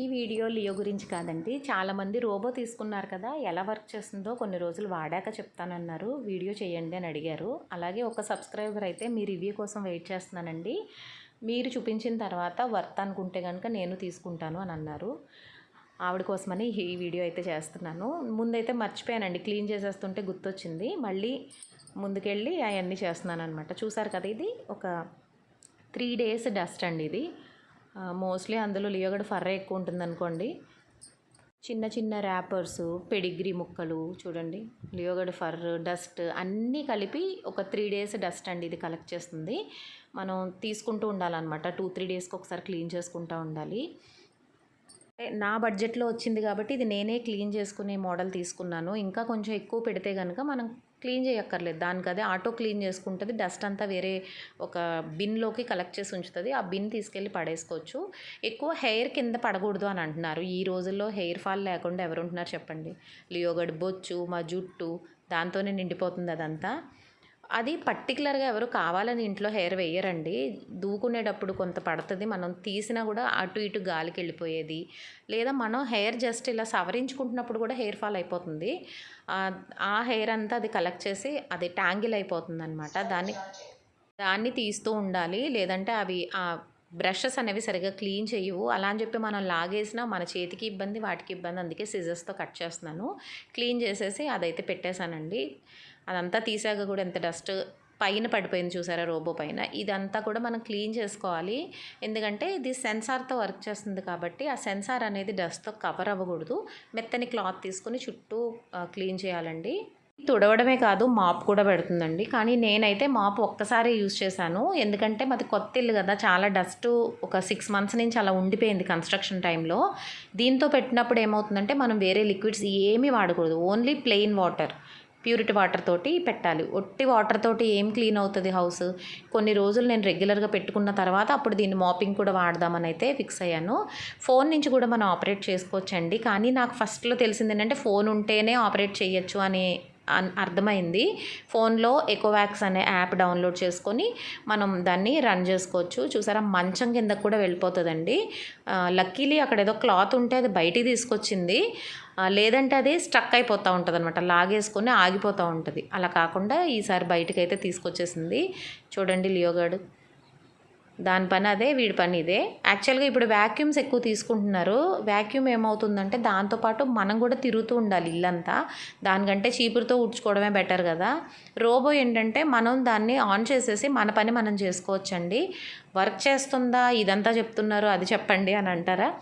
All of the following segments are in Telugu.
ఈ వీడియో లియో గురించి కాదండి. చాలామంది రోబో తీసుకున్నారు కదా ఎలా వర్క్ చేస్తుందో కొన్ని రోజులు వాడాక చెప్తానన్నారు. వీడియో చేయండి అని అడిగారు. అలాగే ఒక సబ్స్క్రైబర్ అయితే మీ రివ్యూ కోసం వెయిట్ చేస్తున్నానండి. మీరు చూపించిన తర్వాత వర్త్ అనుకుంటే కనుక నేను తీసుకుంటాను అని అన్నారు. ఆవిడ కోసమని ఈ వీడియో అయితే చేస్తున్నాను. ముందైతే మర్చిపోయానండి. క్లీన్ చేసేస్తుంటే గుర్తొచ్చింది. మళ్ళీ ముందుకెళ్ళి అవన్నీ చేస్తున్నాను అనమాట చూసారు కదా ఇది? ఒక త్రీ డేస్ డస్ట్ అండి ఇది. మోస్ట్లీ అందులో లియోగడ ఫర్రే ఎక్కువ ఉంటుంది అనుకోండి చిన్న చిన్న ర్యాపర్స్ పెడిగ్రీ ముక్కలు చూడండి. లియోగడ్ ఫర్ డస్ట్ అన్నీ కలిపి ఒక త్రీ డేస్ డస్ట్ అండి ఇది కలెక్ట్ చేస్తుంది. మనం తీసుకుంటూ ఉండాలన్నమాట. టూ త్రీ డేస్కి ఒకసారి క్లీన్ చేసుకుంటూ ఉండాలి. నా బడ్జెట్లో వచ్చింది కాబట్టి ఇది నేనే క్లీన్ చేసుకునే మోడల్ తీసుకున్నాను. ఇంకా కొంచెం ఎక్కువ పెడితే కనుక మనం క్లీన్ చేయక్కర్లేదు. దానికి అదే ఆటో క్లీన్ చేసుకుంటుంది. డస్ట్ అంతా వేరే ఒక బిన్లోకి కలెక్ట్ చేసి ఉంచుతుంది. ఆ బిన్ తీసుకెళ్ళి పడేసుకోవచ్చు. ఎక్కువ హెయిర్ కింద పడకూడదు అని అంటున్నారు. ఈ రోజుల్లో హెయిర్ ఫాల్ లేకుండా ఎవరు ఉంటున్నారు చెప్పండి? లియోగడ్ బొచ్చు మా జుట్టు దాంతోనే నిండిపోతుంది అదంతా. అది పర్టికులర్గా ఎవరు కావాలని ఇంట్లో హెయిర్ వేయరండి. దూకునేటప్పుడు కొంత పడుతుంది మనం తీసినా కూడా అటు ఇటు గాలికి వెళ్ళిపోయేది. లేదా మనం హెయిర్ జస్ట్ ఇలా సవరించుకుంటున్నప్పుడు కూడా హెయిర్ ఫాల్ అయిపోతుంది. ఆ హెయిర్ అంతా అది కలెక్ట్ చేసి అది ట్యాంగిల్ అయిపోతుంది అనమాట దాన్ని దాన్ని తీస్తూ ఉండాలి. లేదంటే అవి ఆ బ్రషెస్ అనేవి సరిగ్గా క్లీన్ చేయవు. అలా అని చెప్పి మనం లాగేసినా మన చేతికి ఇబ్బంది వాటికి ఇబ్బంది అందుకే సిజర్స్తో కట్ చేస్తున్నాను. క్లీన్ చేసేసి అదైతే పెట్టేశానండి. అదంతా తీసాక కూడా ఎంత డస్ట్ పైన పడిపోయింది చూసారా రోబో పైన. ఇదంతా కూడా మనం క్లీన్ చేసుకోవాలి. ఎందుకంటే ఇది సెన్సార్తో వర్క్ చేస్తుంది కాబట్టి ఆ సెన్సార్ అనేది డస్ట్తో కవర్ అవ్వకూడదు. మెత్తని క్లాత్ తీసుకుని చుట్టూ క్లీన్ చేయాలండి. తుడవడమే కాదు మాప్ కూడా పెడుతుందండి. కానీ నేనైతే మాప్ ఒక్కసారి యూజ్ చేశాను. ఎందుకంటే మాది కొత్త ఇల్లు కదా చాలా డస్ట్ ఒక సిక్స్ మంత్స్ నుంచి అలా ఉండిపోయింది కన్స్ట్రక్షన్ టైంలో. దీంతో పెట్టినప్పుడు ఏమవుతుందంటే మనం వేరే లిక్విడ్స్ ఏమీ వాడకూడదు. Only plain water. Purity water తోటి పెట్టాలి. ఒట్టి వాటర్ తోటి ఏం క్లీన్ అవుతుంది హౌస్? కొన్ని రోజులు నేను రెగ్యులర్గా పెట్టుకున్న తర్వాత అప్పుడు దీన్ని మాపింగ్ కూడా వాడదామని అయితే ఫిక్స్ అయ్యాను. ఫోన్ నుంచి కూడా మనం ఆపరేట్ చేసుకోవచ్చండి. కానీ నాకు ఫస్ట్లో తెలిసింది ఏంటంటే ఫోన్ ఉంటేనే ఆపరేట్ చేయొచ్చు అని అర్థమైంది. ఫోన్లో ఎకోవాక్స్ అనే యాప్ డౌన్లోడ్ చేసుకొని మనం దాన్ని రన్ చేసుకోవచ్చు. చూసారా? మంచం కిందకు కూడా వెళ్ళిపోతుందండి. లక్కీలీ అక్కడ ఏదో క్లాత్ ఉంటే అది బయటికి తీసుకొచ్చింది. లేదంటే అది స్ట్రక్ అయిపోతూ ఉంటుంది అనమాట లాగేసుకొని ఆగిపోతూ ఉంటుంది. అలా కాకుండా ఈసారి బయటకైతే అయితే తీసుకొచ్చేసింది. చూడండి లియోగాడు దాని పని అదే వీడి పని ఇదే. యాక్చువల్గా ఇప్పుడు వ్యాక్యూమ్స్ ఎక్కువ తీసుకుంటున్నారు. వ్యాక్యూమ్ ఏమవుతుందంటే దాంతోపాటు మనం కూడా తిరుగుతూ ఉండాలి ఇల్లంతా. దానికంటే చీపురుతో ఉడ్చుకోవడమే బెటర్ కదా. రోబో ఏంటంటే మనం దాన్ని ఆన్ చేసేసి మన పని మనం చేసుకోవచ్చండి. వర్క్ చేస్తుందా? ఇదంతా చెప్తున్నారు అది చెప్పండి అని అంటారా?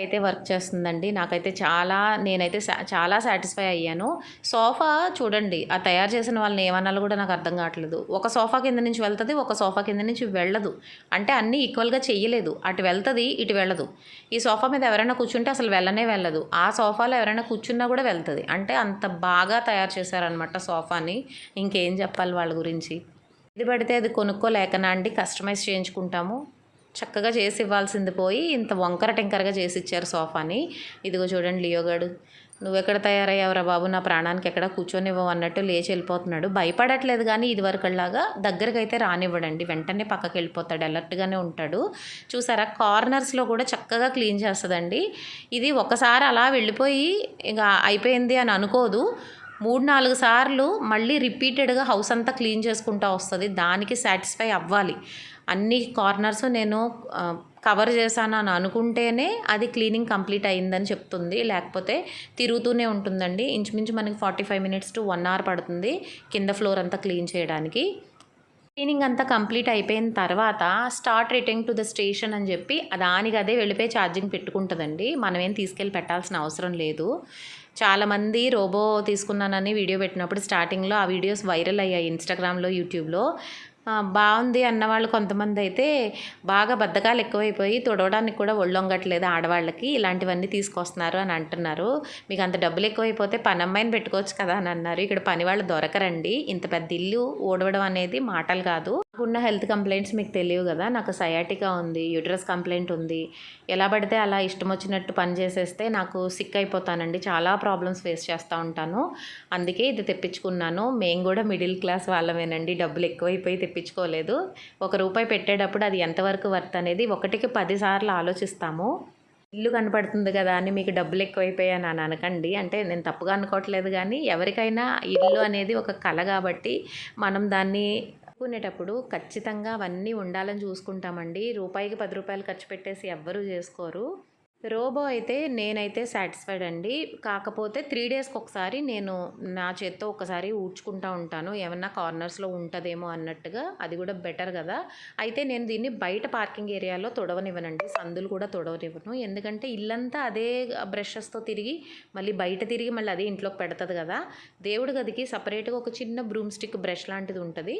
అయితే వర్క్ చేస్తుందండి. నాకైతే చాలా నేనైతే చాలా సాటిస్ఫై అయ్యాను. సోఫా చూడండి ఆ తయారు చేసిన వాళ్ళని ఏమన్నా కూడా నాకు అర్థం కావట్లేదు. ఒక సోఫా కింద నుంచి వెళ్తుంది ఒక సోఫా కింద నుంచి వెళ్ళదు. అంటే అన్నీ ఈక్వల్గా చెయ్యలేదు అటు వెళ్తుంది ఇటు వెళ్ళదు. ఈ సోఫా మీద ఎవరైనా కూర్చుంటే అసలు వెళ్ళనే వెళ్ళదు. ఆ సోఫాలో ఎవరైనా కూర్చున్నా కూడా వెళ్తుంది. అంటే అంత బాగా తయారు చేశారనమాట సోఫాని. ఇంకేం చెప్పాలి వాళ్ళ గురించి? ఇది పడితే అది కొనుక్కోలేకనా అండి? కస్టమైజ్ చేయించుకుంటాము. చక్కగా చేసి ఇవ్వాల్సింది పోయి ఇంత వంకర టెంకరగా చేసి ఇచ్చారు సోఫాని. ఇదిగో చూడండి లియోగాడు నువ్వెక్కడ తయారయ్యావురా బాబు? నా ప్రాణానికి ఎక్కడ కూర్చొనివ్వవు అన్నట్టు లేచి వెళ్ళిపోతున్నాడు. భయపడట్లేదు కానీ ఇదివరకులాగా దగ్గరికి అయితే రానివ్వడండి. వెంటనే పక్కకి వెళ్ళిపోతాడు అలర్ట్గానే ఉంటాడు. చూసారా? కార్నర్స్లో కూడా చక్కగా క్లీన్ చేస్తుందండి. ఇది ఒకసారి అలా వెళ్ళిపోయి ఇక అయిపోయింది అని అనుకోదు. మూడు నాలుగు సార్లు మళ్ళీ రిపీటెడ్గా హౌస్ అంతా క్లీన్ చేసుకుంటూ వస్తుంది. దానికి సాటిస్ఫై అవ్వాలి. అన్ని కార్నర్స్ నేను కవర్ చేశాను అని అనుకుంటేనే అది క్లీనింగ్ కంప్లీట్ అయిందని చెప్తుంది. లేకపోతే తిరుగుతూనే ఉంటుందండి. ఇంచుమించు మనకి forty five minutes to one hour పడుతుంది కింద ఫ్లోర్ అంతా క్లీన్ చేయడానికి. క్లీనింగ్ అంతా కంప్లీట్ అయిపోయిన తర్వాత start return to the station అని చెప్పి దానికి అదే వెళ్ళిపోయి ఛార్జింగ్ పెట్టుకుంటుందండి. మనమేం తీసుకెళ్ళి పెట్టాల్సిన అవసరం లేదు. చాలామంది రోబో తీసుకున్నానని వీడియో పెట్టినప్పుడు స్టార్టింగ్లో ఆ వీడియోస్ వైరల్ అయ్యాయి ఇన్స్టాగ్రామ్లో యూట్యూబ్లో బాగుంది అన్నవాళ్ళు కొంతమంది అయితే బాగా బద్ధకాలు ఎక్కువైపోయి తుడవడానికి కూడా ఒళ్ళొంగట్లేదు ఆడవాళ్ళకి. ఇలాంటివన్నీ తీసుకొస్తున్నారు అని అంటున్నారు. మీకు అంత డబ్బులు ఎక్కువైపోతే పని అమ్మాయిని పెట్టుకోవచ్చు కదా అని అన్నారు. ఇక్కడ పని వాళ్ళు దొరకరండి. ఇంత పెద్ద ఇల్లు ఊడవడం అనేది మాటలు కాదు. ఉన్న హెల్త్ కంప్లైంట్స్ మీకు తెలియవు కదా. నాకు సయాటికా ఉంది యూట్రస్ కంప్లైంట్ ఉంది. ఎలా పడితే అలా ఇష్టం వచ్చినట్టు పని చేసేస్తే నాకు సిక్ అయిపోతానండి. చాలా ప్రాబ్లమ్స్ ఫేస్ చేస్తూ ఉంటాను. అందుకే ఇది తెప్పించుకున్నాను. మేము కూడా మిడిల్ క్లాస్ వాళ్ళమేనండి. డబ్బులు ఎక్కువైపోయి తెప్పించుకోలేదు. ఒక రూపాయి పెట్టేటప్పుడు అది ఎంతవరకు వర్త్ అనేది ఒకటికి పదిసార్లు ఆలోచిస్తాము. ఇల్లు కనపడుతుంది కదా అని మీకు డబ్బులు ఎక్కువైపోయాను అని అనకండి. అంటే నేను తప్పుగా అనుకోవట్లేదు కానీ ఎవరికైనా ఇల్లు అనేది ఒక కళ కాబట్టి మనం దాన్ని కొనేటప్పుడు ఖచ్చితంగా అవన్నీ ఉండాలని చూసుకుంటామండి. రూపాయికి పది రూపాయలు ఖర్చు పెట్టేసి ఎవ్వరూ చేసుకోరు. రోబో అయితే నేనైతే సాటిస్ఫైడ్ అండి. కాకపోతే త్రీ డేస్కి ఒకసారి నేను నా చేత్తో ఒకసారి ఊడ్చుకుంటా ఉంటాను. ఏమన్నా కార్నర్స్లో ఉంటుందేమో అన్నట్టుగా అది కూడా బెటర్ కదా. అయితే నేను దీన్ని బయట పార్కింగ్ ఏరియాలో తొడవనివ్వనండి. సందులు కూడా తొడవనివ్వను. ఎందుకంటే ఇల్లంతా అదే బ్రషెస్తో తిరిగి మళ్ళీ బయట తిరిగి మళ్ళీ అదే ఇంట్లోకి పెడుతుంది కదా. దేవుడి గదికి సపరేట్గా ఒక చిన్న బ్రూమ్ స్టిక్ బ్రష్ లాంటిది ఉంటుంది.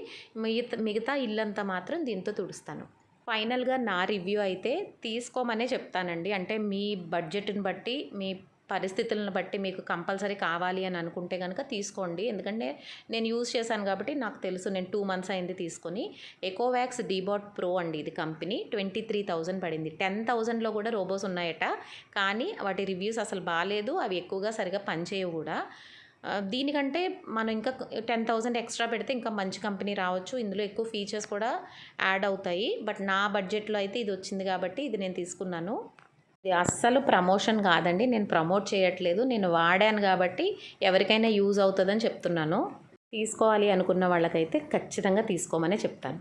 మిగతా మిగతా ఇల్లంతా మాత్రం దీంతో తుడుస్తాను. ఫైనల్గా నా రివ్యూ అయితే తీసుకోమనే చెప్తానండి. అంటే మీ బడ్జెట్ని బట్టి మీ పరిస్థితులను బట్టి మీకు కంపల్సరీ కావాలి అని అనుకుంటే కనుక తీసుకోండి. ఎందుకంటే నేను యూజ్ చేశాను కాబట్టి నాకు తెలుసు నేను టూ మంత్స్ అయింది తీసుకొని. ఎకోవాక్స్ డీబాట్ ప్రో అండి ఇది కంపెనీ. ట్వంటీ త్రీ థౌజండ్ పడింది. టెన్ థౌజండ్లో కూడా రోబోస్ ఉన్నాయట. కానీ వాటి రివ్యూస్ అసలు బాగాలేదు అవి ఎక్కువగా సరిగా పనిచేయవు కూడా. దీనికంటే మనం ఇంకా టెన్ థౌజండ్ ఎక్స్ట్రా పెడితే ఇంకా మంచి కంపెనీ రావచ్చు. ఇందులో ఎక్కువ ఫీచర్స్ కూడా యాడ్ అవుతాయి. బట్ నా బడ్జెట్లో అయితే ఇది వచ్చింది కాబట్టి ఇది నేను తీసుకున్నాను. ఇది అస్సలు ప్రమోషన్ కాదండి. నేను ప్రమోట్ చేయట్లేదు. నేను వాడాను కాబట్టి ఎవరికైనా యూజ్ అవుతుందని చెప్తున్నాను. తీసుకోవాలి అనుకున్న వాళ్ళకైతే ఖచ్చితంగా తీసుకోమనే చెప్తాను.